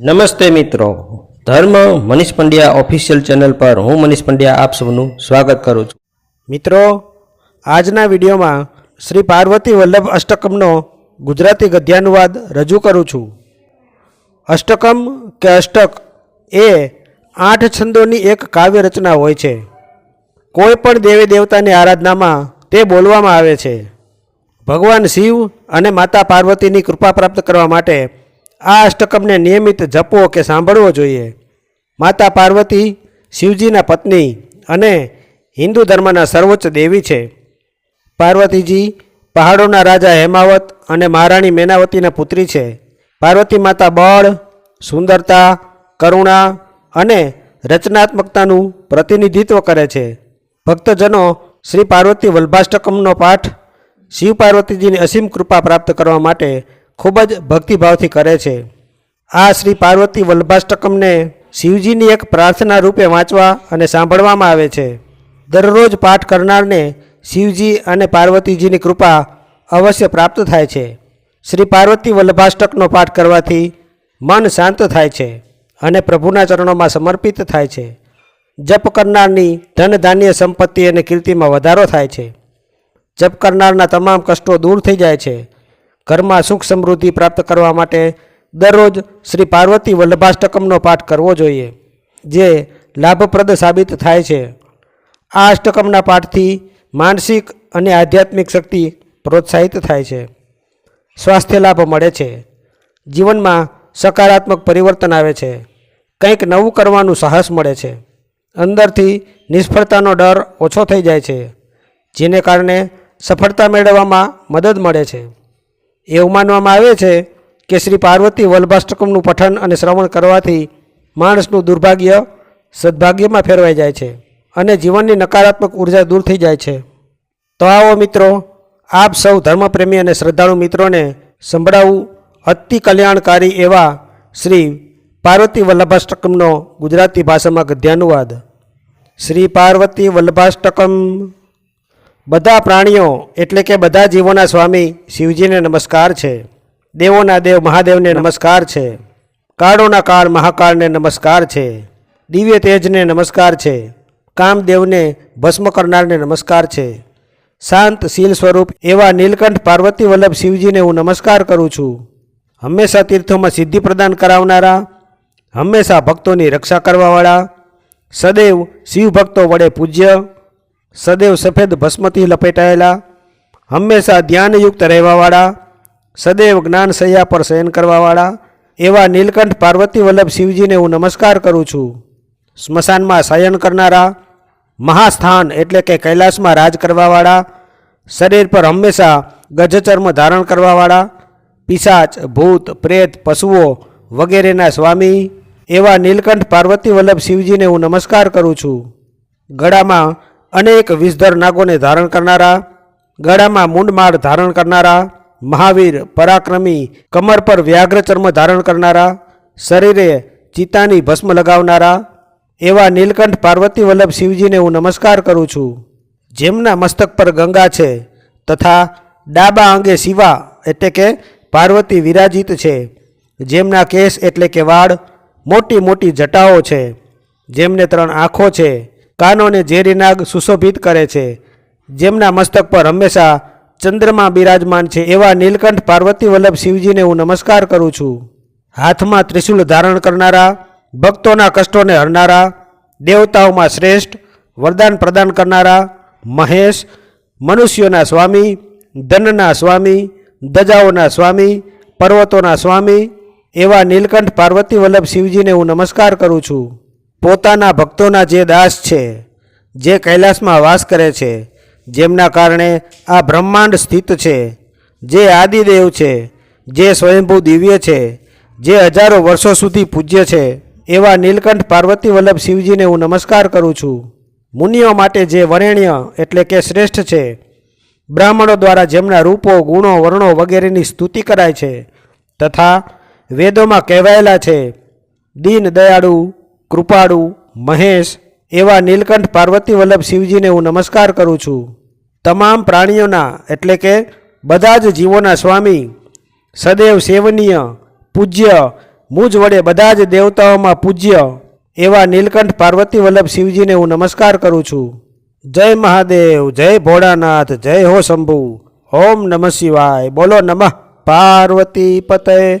નમસ્તે મિત્રો. ધર્મ મનીષ પંડ્યા ઓફિશિયલ ચેનલ પર હું મનીષ પંડ્યા આપ સૌનું સ્વાગત કરું છું. મિત્રો, આજના વિડીયોમાં શ્રી પાર્વતી વલ્લભ અષ્ટકમનો ગુજરાતી ગદ્યાનુવાદ રજૂ કરું છું. અષ્ટકમ કે અષ્ટક એ આઠ છંદોની એક કાવ્ય રચના હોય છે. કોઈ પણ દેવી દેવતાની આરાધનામાં તે બોલવામાં આવે છે. ભગવાન શિવ અને માતા પાર્વતીની કૃપા પ્રાપ્ત કરવા માટે આ અષ્ટકમને નિયમિત જપવો કે સાંભળવો જોઈએ. માતા પાર્વતી, શિવજીના પત્ની અને હિન્દુ ધર્મના સર્વોચ્ચ દેવી છે. પાર્વતીજી પહાડોના રાજા હેમાવત અને મહારાણી મેનાવતીના પુત્રી છે. પાર્વતી માતા બળ, સુંદરતા, કરુણા અને રચનાત્મકતાનું પ્રતિનિધિત્વ કરે છે. ભક્તજનો શ્રી પાર્વતી વલ્ભાષ્ટકમનો પાઠ શિવ પાર્વતીજીની અસીમ કૃપા પ્રાપ્ત કરવા માટે ખૂબ જ ભક્તિભાવથી કરે છે. આ શ્રી પાર્વતી વલ્ભાષ્ટકમને શિવજીની એક પ્રાર્થના રૂપે વાંચવા અને સાંભળવામાં આવે છે. દરરોજ પાઠ કરનારને શિવજી અને પાર્વતીજીની કૃપા અવશ્ય પ્રાપ્ત થાય છે. શ્રી પાર્વતી વલ્ભાષ્ટકનો પાઠ કરવાથી મન શાંત થાય છે અને પ્રભુના ચરણોમાં સમર્પિત થાય છે. જપ કરનારની ધન ધાન્ય સંપત્તિ અને કીર્તિમાં વધારો થાય છે. જપ કરનારના તમામ કષ્ટો દૂર થઈ જાય છે. ઘરમાં સુખ સમૃદ્ધિ પ્રાપ્ત કરવા માટે દરરોજ શ્રી પાર્વતી વલ્લભાષ્ટકમનો પાઠ કરવો જોઈએ, જે લાભપ્રદ સાબિત થાય છે. આ અષ્ટકમના પાઠથી માનસિક અને આધ્યાત્મિક શક્તિ પ્રોત્સાહિત થાય છે. સ્વાસ્થ્ય લાભ મળે છે. જીવનમાં સકારાત્મક પરિવર્તન આવે છે. કંઈક નવું કરવાનું સાહસ મળે છે. અંદરથી નિષ્ફળતાનો ડર ઓછો થઈ જાય છે, જેને કારણે સફળતા મેળવવામાં મદદ મળે છે. એવું માનવામાં આવે છે કે શ્રી પાર્વતી વલ્ભાષ્ટકમનું પઠન અને શ્રવણ કરવાથી માણસનું દુર્ભાગ્ય સદભાગ્યમાં ફેરવાઈ જાય છે અને જીવનની નકારાત્મક ઊર્જા દૂર થઈ જાય છે. તો આવો મિત્રો, આપ સૌ ધર્મપ્રેમી અને શ્રદ્ધાળુ મિત્રોને સંભળાવું અતિ કલ્યાણકારી એવા શ્રી પાર્વતી વલ્લભાષ્ટકમનો ગુજરાતી ભાષામાં ગદ્યાનુવાદ. શ્રી પાર્વતી વલ્લભાષ્ટકમ બધા પ્રાણીઓ એટલે કે બધા જીવોના સ્વામી શિવજીને નમસ્કાર છે. દેવોના દેવ મહાદેવને નમસ્કાર છે. કાળોના કાળ મહાકાળને નમસ્કાર છે. દિવ્ય તેજને નમસ્કાર છે. કામદેવને ભસ્મ કરનારને નમસ્કાર છે. શાંત શીલ સ્વરૂપ એવા નીલકંઠ પાર્વતી વલ્લભ શિવજીને હું નમસ્કાર કરું છું. હંમેશા તીર્થોમાં સિદ્ધિ પ્રદાન કરાવનારા, હંમેશા ભક્તોની રક્ષા કરવાવાળા, સદૈવ શિવ ભક્તો વડે પૂજ્ય સદૈવ સફેદ ભસ્મથી લપેટાયેલા, હંમેશા ધ્યાનયુક્ત રહેવાવાળા, સદૈવ જ્ઞાન સૈયા પર શયન કરવાવાળા, એવા નીલકંઠ પાર્વતી વલ્લભ શિવજીને હું નમસ્કાર કરું છું. સ્મશાનમાં શયન કરનારા, મહાસ્થાન એટલે કે કૈલાસમાં રાજ કરવાવાળા, શરીર પર હંમેશા ગજચર્મ ધારણ કરવાવાળા, પિશાચ, ભૂત, પ્રેત, પશુઓ વગેરેના સ્વામી, એવા નીલકંઠ પાર્વતી વલ્લભ શિવજીને હું નમસ્કાર કરું છું. ગળામાં અનેક વિષધર નાગોને ધારણ કરનારા, ગળામાં મૂંડમાળ ધારણ કરનારા, મહાવીર, પરાક્રમી, કમર પર વ્યાઘ્ર ચર્મ ધારણ કરનારા, શરીરે ચિતાની ભસ્મ લગાવનારા, એવા નીલકંઠ પાર્વતી વલ્લભ શિવજીને હું નમસ્કાર કરું છું. જેમના મસ્તક પર ગંગા છે તથા ડાબા અંગે શિવા એટલે કે પાર્વતી વિરાજિત છે. જેમના કેસ એટલે કે વાળ મોટી મોટી જટાઓ છે. જેમને ત્રણ આંખો છે. કાનોને ઝેરી નાગ સુશોભિત કરે છે. જેમના મસ્તક પર હંમેશા ચંદ્રમાં બિરાજમાન છે એવા નીલકંઠ પાર્વતી વલ્લભ શિવજીને હું નમસ્કાર કરું છું. હાથમાં ત્રિશુલ ધારણ કરનારા, ભક્તોના કષ્ટોને હરનારા, દેવતાઓમાં શ્રેષ્ઠ વરદાન પ્રદાન કરનારા મહેશ, મનુષ્યોના સ્વામી, ધનના સ્વામી દજાઓના સ્વામી, પર્વતોના સ્વામી એવા નીલકંઠ પાર્વતી વલ્લભ શિવજીને હું નમસ્કાર કરું છું. પોતાના ભક્તોના જે દાસ છે, જે કૈલાસમાં વાસ કરે છે, જેમના કારણે આ બ્રહ્માંડ સ્થિત છે, જે આદિદેવ છે, જે સ્વયંભૂ દિવ્ય છે, જે હજારો વર્ષો સુધી પૂજ્ય છે, એવા નીલકંઠ પાર્વતી વલ્લભ શિવજીને હું નમસ્કાર કરું છું. મુનિઓ માટે જે વરેણ્ય એટલે કે શ્રેષ્ઠ છે, બ્રાહ્મણો દ્વારા જેમના રૂપો, ગુણો, વર્ણો વગેરેની સ્તુતિ કરાય છે, તથા વેદોમાં કહેવાયેલા છે, દીન દયાળુ કૃપાળુ, મહેશ એવા નીલકંઠ પાર્વતી વલ્લભ શિવજીને હું નમસ્કાર કરું છું. તમામ પ્રાણીઓના એટલે કે બધા જ જીવોના સ્વામી, સદૈવ સેવનીય, પૂજ્ય, મુજ વડે બધા જ દેવતાઓમાં પૂજ્ય એવા નીલકંઠ પાર્વતી વલ્લભ શિવજીને હું નમસ્કાર કરું છું. જય મહાદેવ, જય ભોળાનાથ, જય હો શંભુ. ઓમ નમઃ શિવાય. બોલો નમઃ. પાર્વતી પતય.